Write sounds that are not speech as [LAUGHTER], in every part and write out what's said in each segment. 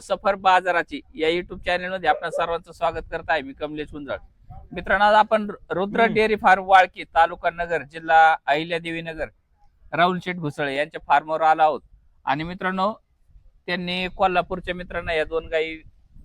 सफर बाजाराची या युट्यूब चॅनलमध्ये आपल्या सर्वांचं स्वागत करत आहे. मी कमलेश गुंजाळ मित्रांनो आज आपण रुद्र. डेअरी फार्म वाळकी तालुका नगर जिल्हा अहिल्यादेवी नगर राहुल शेठ घुसळे यांच्या फार्मवर आलो आहोत. आणि मित्रांनो त्यांनी कोल्हापूरच्या मित्रांना या दोन गायी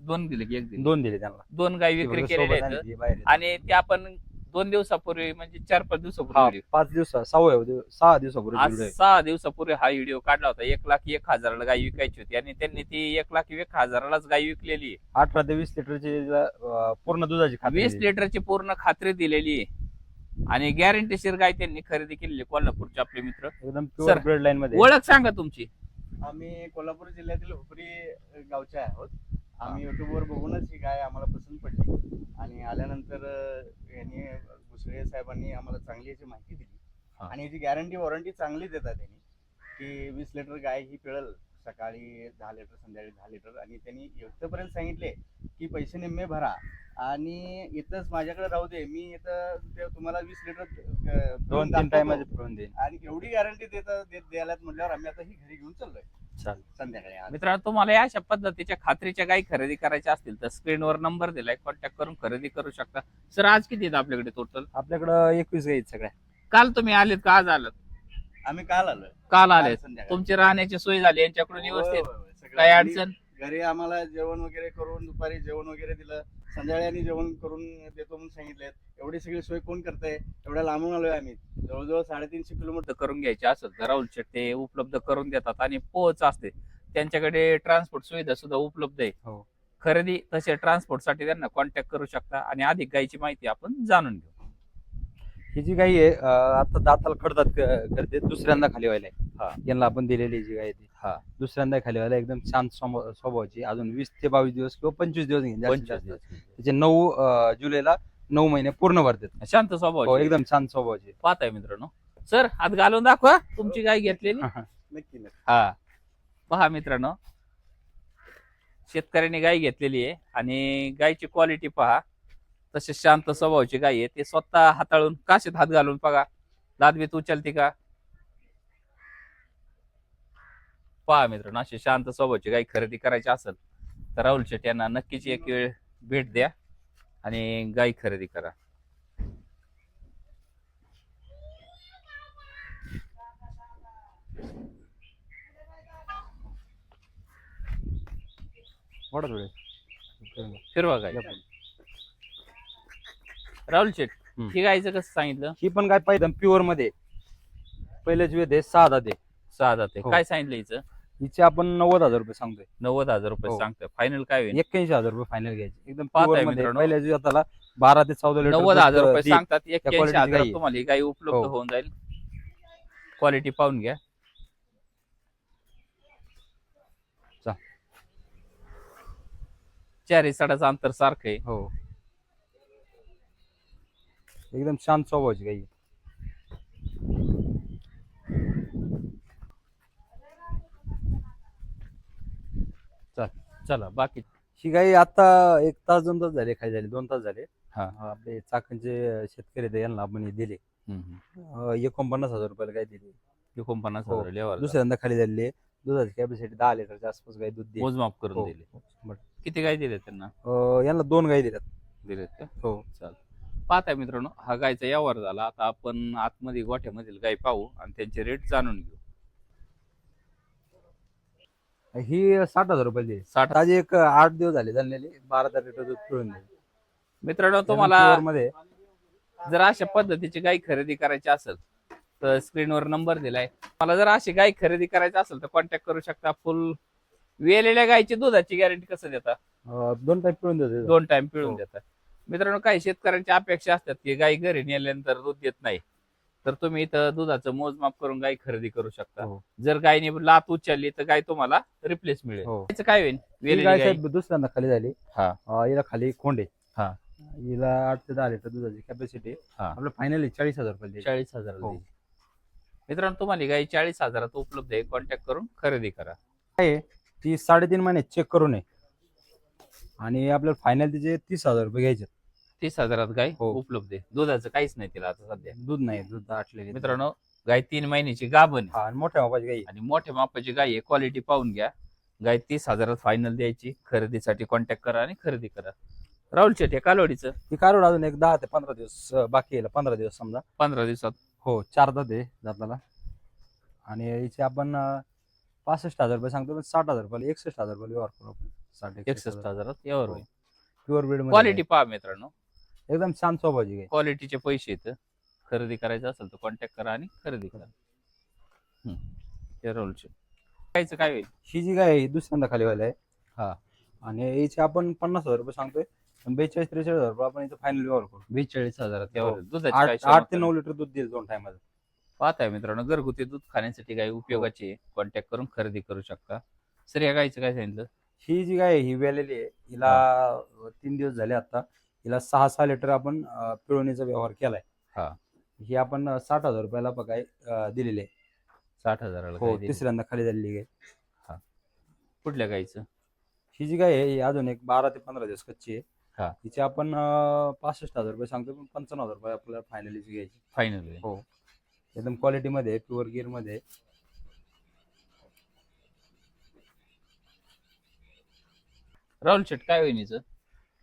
दोन दिले एक दिली. दोन दिले त्यांना. दोन गायी विक्री केलेल्या आहेत. आणि ते आपण दोन दिवसापूर्वी म्हणजे चार पाच हा दिवसापूर्वी पाच दिवसा सहा दिवस- सहा दिवसापूर्वी आज. सहा दिवसापूर्वी हा व्हिडिओ काढला होता. एक लाख एक हजाराला गाय विकायची होती. आणि त्यांनी ती एक लाख एक हजारालाच गाय विकलेली आहे. अठरा ते वीस लिटरची अं, पूर्ण दुधाची खात्री वीस दिली. लिटरची पूर्ण खात्री दिलेली आहे. आणि गॅरंटीशीर गाय त्यांनी खरेदी केलेली आहे कोल्हापूरचे आपले मित्र. एकदम सर, प्युअर ब्रेड लाईन मध्ये. ओळख सांगा तुमची. आम्ही कोल्हापूर जिल्ह्यातील हुपरी गावचे आहोत. आम्ही युट्यूबवर बघूनच ही गाय आम्हाला पसंत पडली. आणि आल्यानंतर यांनी भुसळे साहेबांनी आम्हाला चांगली याची माहिती दिली. हा. आणि याची गॅरंटी वॉरंटी चांगली देतात त्यांनी की वीस लिटर गाय ही पिळल सकाळी दहा लिटर संध्याकाळी दहा लिटर आणि त्यांनी इथंपर्यंत सांगितले की पैसे निम्मे भरा. आणि इथंच माझ्याकडे राहू दे मी इथं ते तुम्हाला वीस लिटर अं, दोन तीन दाखवतो. टायमाचे पिळून देईन. आणि एवढी गॅरंटी देत देत द्यायलात म्हटल्यावर आम्ही आता ही घरी घेऊन चाललोय. चालेल. संध्याकाळी आज. मित्रांनो तुम्हाला या अशा पद्धतीच्या खात्रीच्या गायी खरेदी करायच्या असतील तर स्क्रीनवर नंबर दिलाय कॉन्टॅक्ट करून खरेदी करू शकता. सर आज किती आहेत आपल्याकडे टोटल आपल्याकडं एकवीस गाई आहेत सगळ्या. काल तुम्ही आलेत का? आज आलात. आम्ही काल आलोय काल संध्याकाळी. तुमची राहण्याची सोय झाली यांच्याकडून होय, व्यवस्थित होय, होय. सगळं काही घरी- अडचण घरी आम्हाला जेवण वगैरे करून दुपारी जेवण वगैरे दिलं. संध्याकाळी आणि जेवण करून देतो म्हणून सांगितले एवढी सगळी सोय कोण करतंय? एवढ्या लांबून आलोय आम्ही. जवळजवळ साडेतीनशे किलोमीटर करून घ्यायचे असेल तर राहुल शेट ते उपलब्ध करून देतात आणि पोच असते. त्यांच्याकडे ट्रान्सपोर्ट सुविधा सुद्धा उपलब्ध आहे. हो. खरेदी तसे ट्रान्सपोर्टसाठी त्यांना कॉन्टॅक्ट करू शकता आणि अधिक गायची माहिती आपण जाणून घेऊ. ही जी गाई आहे अं, आता दाताला खडतात क- करते दुसऱ्यांदा खाली व्हायला हा. यांना आपण दिलेली जी गाय आहे ती. हा. दुसऱ्यांदा खाली व्हायला एकदम शांत स्वभाव- स्वभावाची. अजून वीस ते बावीस दिवस किंवा पंचवीस दिवस घेईन जास्तीत पंचवीस जास्त. त्याचे नऊ अं, जुलैला नऊ महिने पूर्ण भरतात शांत हो स्वभाव एकदम शांत स्वभावाची. पाहताय मित्रांनो. सर हात घालून दाखवा तुमची गाय घेतलेली. नक्की नक्की. हा. पहा मित्रांनो. शेतकऱ्यांनी गाय घेतलेली आहे आणि गायची क्वालिटी पहा. तसे शांत स्वभावाची गाय आहे ते स्वतः हाताळून काशीत हात घालून बघा. दादबीत उचलते का? पहा मित्रांनो अशी शांत स्वभावाची गाय खरेदी करायची असेल तर राहुल शेट यांना नक्कीच एक वेळ भेट द्या आणि गाय खरेदी करा. थोडे. फिरवा गाय राहुल हम्म. ही गायचं कसं सांगितलं ही पण काय पाहिजे प्युअरमध्ये पहिलेच वेद आहे सहा दाते सहा जाते हो. काय सांगितलं हिचं हिचे आपण नव्वद हजार रुपये सांगतोय नव्वद हजार रुपये हो. सांगतोय फायनल काय होईल एक्क्याऐंशी हजार रुपये फायनल घ्यायचे एकदम पाहताय pure मध्ये मित्रांनो. पहिल्या दिवसाला बारा ते चौदा लिटर नव्वद दूध हजार रुपये देईल. सांगतात एक्क्याऐंशी quality ची हजार गाई आहे. तुम्हाला ही गाई उपलब्ध हो. होऊन जाईल क्वालिटी पाहून घ्या चा. चारी साडाचं अंतर सारखं आहे हो एकदम शांत स्वभावाची गाई. चला बाकी ही गाई आता एक तास दोन तास झाले खाली झाले दोन तास झाले. हा. आपले चाकणचे शेतकरी यांना आपण हे दिले. एकोणपन्नास हजार रुपयाला गाय दिली. एकोणपन्नास हो. हजार दुसऱ्यांदा खाली झालेली आहे. दुधाची कॅपॅसिटी दहा लिटरच्या आसपास गाय दूध मोजमाप करून दिले. किती गाय दिले त्यांना? यांना दोन गाई दिल्यात. दिलेत का? हो. चाल पाहताय मित्रांनो हा गायचा यावर झाला. आता आपण आतमध्ये गोठ्यामधील गाय पाहू आणि त्यांचे रेट जाणून घेऊ. ही साठ हजार रुपयाला दिली साठ आज एक आठ दिवस झाले झालेले बारा तेरा लिटर दूध पिळून दिले मित्रांनो तुम्हाला मध्ये जर अशा पद्धतीची गाय खरेदी करायची असेल तर स्क्रीनवर नंबर दिलाय. मला जर अशी गाय खरेदी करायची असेल तर कॉन्टॅक्ट करू शकता. फुल वेलेल्या गायची दुधाची गॅरंटी कसं देता? दोन टाईप पिळून देतो. दोन टाइम पिळून हो. देतात मित्रांनो काही शेतकऱ्यांची अपेक्षा असतात की गाय घरी नेल्यानंतर दूध देत नाही. तर तुम्ही इथं दुधाचं मोजमाप करून गाय खरेदी करू शकता. हो. जर गायने लात उचलली तर गाय तुम्हाला रिप्लेस मिळेल. हो. त्याचं काय होईल? ही वेलेली गाय गाय साहेब दुसऱ्यांदा खाली झाली. हा. अं, हिला खाली खोंडे हा. हिला आठ ते दहा लिटर दुधाची कॅपॅसिटी हा. आपलं फायनली चाळीस हजार रुपये चाळीस हजार हो. मित्रांनो तुम्हाला ही गाय चाळीस हजारात उपलब्ध आहे. कॉन्टॅक्ट करून खरेदी करा. ती साडेतीन महिने चेक करून आहे आणि आपल्याला फायनल तिचे तीस हजार रुपये घ्यायचे तीस हजारात गाय हो. उपलब्ध आहे. दुधाचं काहीच नाही तिला आता सध्या. दूध नाही दूध आटलेले मित्रांनो गाय तीन महिन्याची गाभण आहे. हा आणि मोठ्या मापाची गाई आहे. आणि मोठ्या मापाची गाय आहे. क्वालिटी पाहून घ्या. गाय तीस हजारात फायनल द्यायची. खरेदीसाठी कॉन्टॅक्ट करा आणि खरेदी करा. राहुल शेट हे कालवडीचं? ही कारोड अजून एक दहा ते पंधरा दिवस अं, बाकी आहे पंधरा दिवस समजा. पंधरा दिवसात. हो चार दात आहे दाताला. आणि याचे आपण अं, पासष्ट हजार रुपये सांगतो पण साठ हजार रुपये एकसष्ट हजार रुपये व्यवहार करू आपण. साठ एकसष्ट हजारात यावर होईल. प्युअर ब्रीड क्वालिटी पहा मित्रांनो. एकदम छान स्वभावाची गाय क्वालिटीचे पैसे येतं खरेदी करायचं असेल तर कॉन्टॅक्ट करा आणि खरेदी करा. हम्म. हे काय होईल? ही जी गाय आहे, ही दुसऱ्यांदा खाली व्हायला आहे. हा. आणि याचे आपण पन्नास हजार रुपये सांगतोय. पण बेचाळीस त्रेचाळीस हजार रुपये आपण इथं फायनल व्यवहार करू. बेचाळीस हजारात हो. होईल. दुधाची काय आठ ते आहे? नऊ लिटर दूध देईल दोन टायमाला पाहताय मित्रांनो घरगुती दूध खाण्यासाठी गाय उपयोगाची आहे. कॉन्टॅक्ट करून खरेदी करू शकता. सर या गायचं काय सांगितलं? ही जी गाय आहे, ही वेलेली आहे. हिला तीन दिवस झाले आता. हिला सहा सहा लिटर आपण अं, पिळवणीचा व्यवहार केलाय हा. ही आपण अं, साठ हजार रुपयाला बघाय दिलेली आहे साठ हजाराला हो गाय दिली. तिसऱ्यांदा खाली झालेली गाय कुठल्या गायचं ही जी गाय आहे ही अजून एक बारा ते पंधरा दिवस कच्ची आहे हा. हिचे आपण अं, पासष्ट हजार रुपये सांगतो पण पंचावन्न हजार रुपये आपल्याला फायनली घ्यायची फायनल हो एकदम क्वालिटी मध्ये प्युअर गिअरमध्ये आहे. राहुल शेट काय होईल हिचं?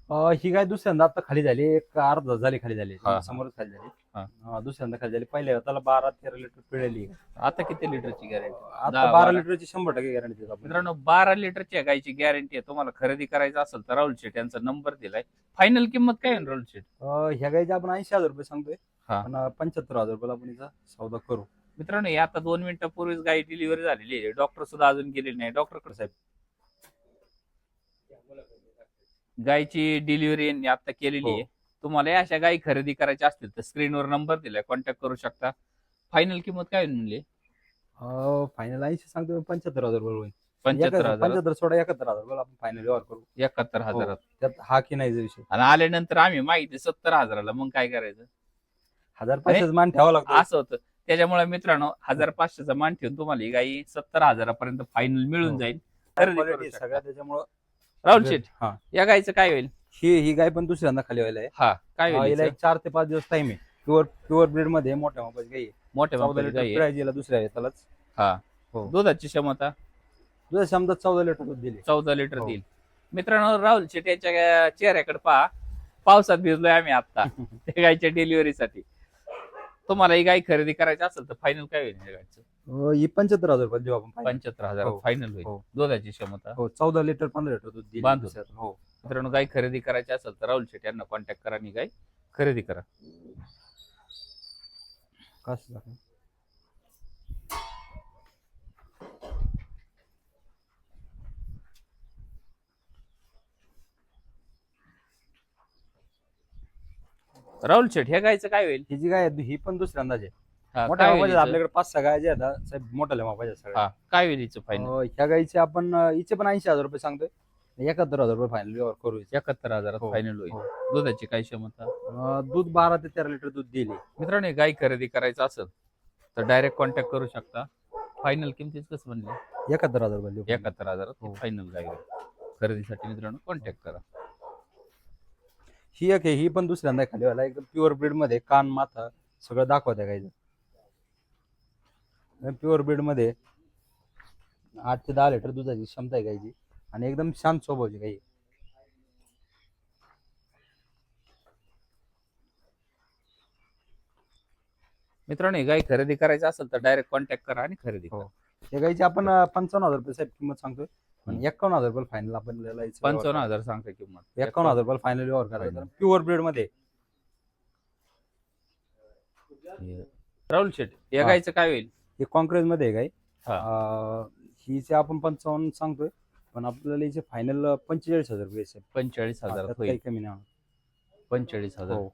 अं, ही गाय दुसऱ्यांदा आता खाली झाली. एक अर्धा झाली खाली झाली. हा, हा. समोरच खाली झाली. हा. अं, दुसऱ्यांदा खाली झाली. पहिल्या त्याला बारा तेरा लिटर पिळली. आता किती लिटरची गॅरंटी आता दहा, बारा बारा. लिटरची शंभर टक्के गॅरंटी देतो आपण मित्रांनो बारा लिटरच्या गायची गॅरंटी आहे. तुम्हाला खरेदी करायचं असेल तर राहुल शेट यांचा नंबर दिलाय. फायनल किंमत काय आहे राहुल शेट अं, ह्या गायचे आपण ऐंशी हजार रुपये सांगतोय. हा. पण अं, पंच्याहत्तर हजार रुपयाला आपण हिचा सौदा करू. मित्रांनो हे आता दोन मिनिटापूर्वीच गाय डिलिव्हरी झालेली आहे. डॉक्टर सुद्धा अजून गेलेले नाही. डॉक्टर साहेब. गायची डिलिव्हरी आता केलेली हो. आहे. तुम्हाला अशा गायी खरेदी करायच्या असतील तर स्क्रीनवर नंबर दिलाय. कॉन्टॅक्ट करू शकता. फायनल किंमत काय म्हणली? फायनल ऐंशी सांगतोय पंच्याहत्तर हजार होईल. पंच्याहत्तर हजार? पंच्याहत्तर सोडा एकाहत्तर हजार रुपये आपण फायनल व्यवहार करू. एकाहत्तर हजारात. त्यात हा की नाही विषय? आणि आल्यानंतर आम्ही माहिती सत्तर हजाराला मग काय करायचं? हजार पाचशेच मान ठेवावा लागतो. असं होतं. त्याच्यामुळे मित्रांनो हजार पाचशेचा मान ठेवून तुम्हाला ही गाई सत्तर हजारापर्यंत फायनल मिळून हो. जाईल. सगळ्या त्याच्यामुळं राहुल शेठ हा. या गायचं काय होईल? ही ही गाय पण दुसऱ्यांदा खाली व्हायला आहे. हा काय हा, होईल हिला हिचं? एक चार ते पाच दिवस टाइम आहे. प्युअर प्युअर ब्रीडमध्ये मोठ्या मापाची आहे. मोठ्या चौदा मापाची लिटर गाय आहे. दुसऱ्या येतालाच हा. हो. दुधाची क्षमता? तुझ्या समजा चौदा लिटर दूध दिली. चौदा लिटर हो. देईल. मित्रांनो राहुल शेट याच्या चेहऱ्याकडे पहा. पावसात भिजलोय आम्ही आता [LAUGHS] त्या गायच्या डिलिव्हरीसाठी तुम्हाला ही गाय खरेदी करायची असेल तर फायनल काय होईल या गायचं? ही पंच्याहत्तर हजार रुपये देऊ आपण final. पंच्याहत्तर हजार हो. फायनल होईल हो. दुधाची क्षमता हो चौदा लिटर पंधरा लिटर दूध बांधून. दुसऱ्यात. हो मित्रांनो गाय खरेदी करायची असेल तर राहुल शेट यांना कॉन्टॅक्ट करा आणि गाय खरेदी करा कसं? राहुल शेट ह्या गायचं काय होईल ही जी गाय आहे, ही पण दुसऱ्यांदाच आहे हा, मोठ्या काय होईल मापाच्या हिचं? आपल्याकडे पाच सहा गाय आहेत हा, साहेब मोठ्या मापाच्या आहेत सगळ्या. हा काय होईल हिचं फायनल अं, ह्या गाईचे आपण अं, हिचे पण ऐंशी हजार रुपये सांगतोय. एकाहत्तर हजार रुपये फायनल व्यवहार करू. एकाहत्तर हजारात हो, फायनल होईल. हो. दुधाची काय क्षमता? अं, दूध बारा ते तेरा लिटर दूध दिली. मित्रांनो हे गाय खरेदी करायचं असेल तर डायरेक्ट कॉन्टॅक्ट करू शकता. फायनल किमतीच कसं म्हणले एकाहत्तर हजार रुपये देऊ. एकाहत्तर हजारात हो. फायनल गाय होईल खरेदीसाठी मित्रांनो कॉन्टॅक्ट करा. ही एक आहे ही पण दुसऱ्यांदा खाली व्हायला एकदम प्युअर ब्रीडमध्ये कान माथा सगळं दाखवत आहे गायचं प्युअर ब्रीडमध्ये आठ ते दहा लिटर दुधाची क्षमता आहे गायची आणि एकदम शांत स्वभावची गाई. मित्रांनो ही गाय खरेदी करायचं असेल तर डायरेक्ट कॉन्टॅक्ट करा आणि खरेदी हो. करा या गायची आपण अं, पंचावन्न हजार रुपये साहेब किंमत सांगतोय पण. एकावन्न हजार रुपये फायनल आपण याला याचं व्यवहार पंचावन्न. हजार सांगता किंमत एकावन्न हजार रुपये फायनल व्यवहार करायचा Final. प्युअर ब्रीडमध्ये राहुल शेट या हा. गायचं काय होईल हे कॉन्क्रेजमध्ये आहे गाय हा. हिचे आपण पंचावन्न सांगतोय पण आपल्याला हिचे फायनल पंचेचाळीस हजार रुपये. पंचेचाळीस हजार त्यात काही कमी नाही. पंचेचाळीस हजार हो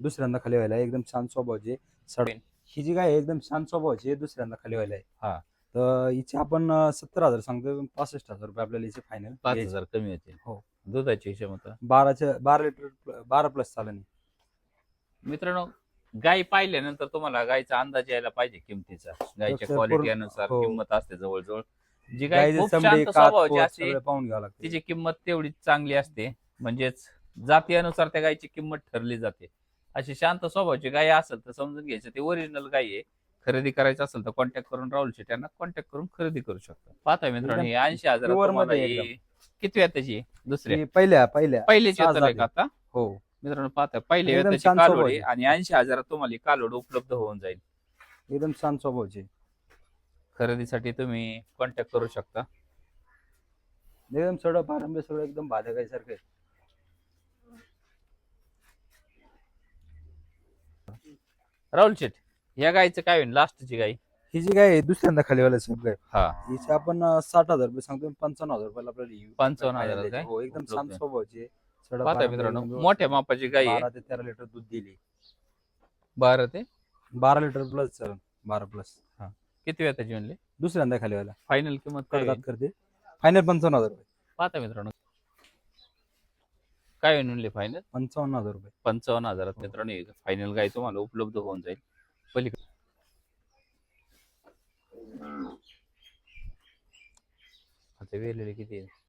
दुसऱ्यांदा खाली व्हायला एकदम शांत स्वभावाची सड ही जी आहे एकदम शांत स्वभावाची आहे, दुसऱ्यांदा खाली व्हायला आहे हा. तर हिचे आपण सत्तर हजार सांगतोय पण पासष्ट हजार रुपये आपल्याला हिचे फायनल पाच हजार कमी होतील हो. दुधाची क्षमता बाराच्या बारा लिटर बारा प्लस चालेल मित्रांनो गाय पाहिल्यानंतर तुम्हाला गायचा अंदाज यायला पाहिजे किमतीचा. गायच्या क्वालिटी अनुसार हो. किंमत असते जवळजवळ. जी गाय खूप शांत स्वभावाची असते तिची किंमत तेवढीच चांगली असते. म्हणजेच जातीनुसार त्या गायची किंमत ठरली जाते. अशी शांत स्वभावाची गाय असेल तर समजून घ्यायचं ते ओरिजिनल गाय आहे. खरेदी करायचं असेल तर कॉन्टॅक्ट करून राहुल शेट यांना कॉन्टॅक्ट करून खरेदी करू शकता पाहताय मित्रांनो ऐंशी हजार. किती त्याची? दुसऱ्या? ती पहिल्या पहिल्या. जाती. आता? हो. मित्रांनो पाहता पहिले एकदम कालोड आहे आहे. आणि ऐंशी हजारात तुम्हाला ही कालोड उपलब्ध होऊन जाईल एकदम शांत स्वभावची खरेदीसाठी तुम्ही कॉन्टॅक्ट करू शकता एकदम सगळं पारंब्य सगळं एकदम आहे राहुल शेट या गायचं काय होईल लास्टची गाय ही जी गाय आहे, दुसऱ्यांदा खाली वाला साहेब गाय हा हिचे आपण अं, साठ हजार रुपये सांगतो पंचावन्न हजार रुपयाला आपल्याला ही 55,000 खायला काय? द्यायची. हो एकदम उपलब्ध. स्वभावची आहे. मित्रांनो मोठ्या मापाची गाय आहे. बारा ते तेरा लिटर दूध दिली. बारा ते? बारा लिटर प्लस सर बारा प्लस किती वेळ त्याची म्हणले? दुसऱ्यांदा खाली वाला फायनल किंमत काय होईल? करते. फायनल पंचावन्न हजार रुपये. पाहता मित्रांनो. काय होईल म्हणले फायनल पंचावन्न हजार रुपये. पंचावन्न हजारात मित्रांनो फायनल गाय तुम्हाला उपलब्ध होऊन जाईल. पलीकडे. आता वेलेले किती आहे?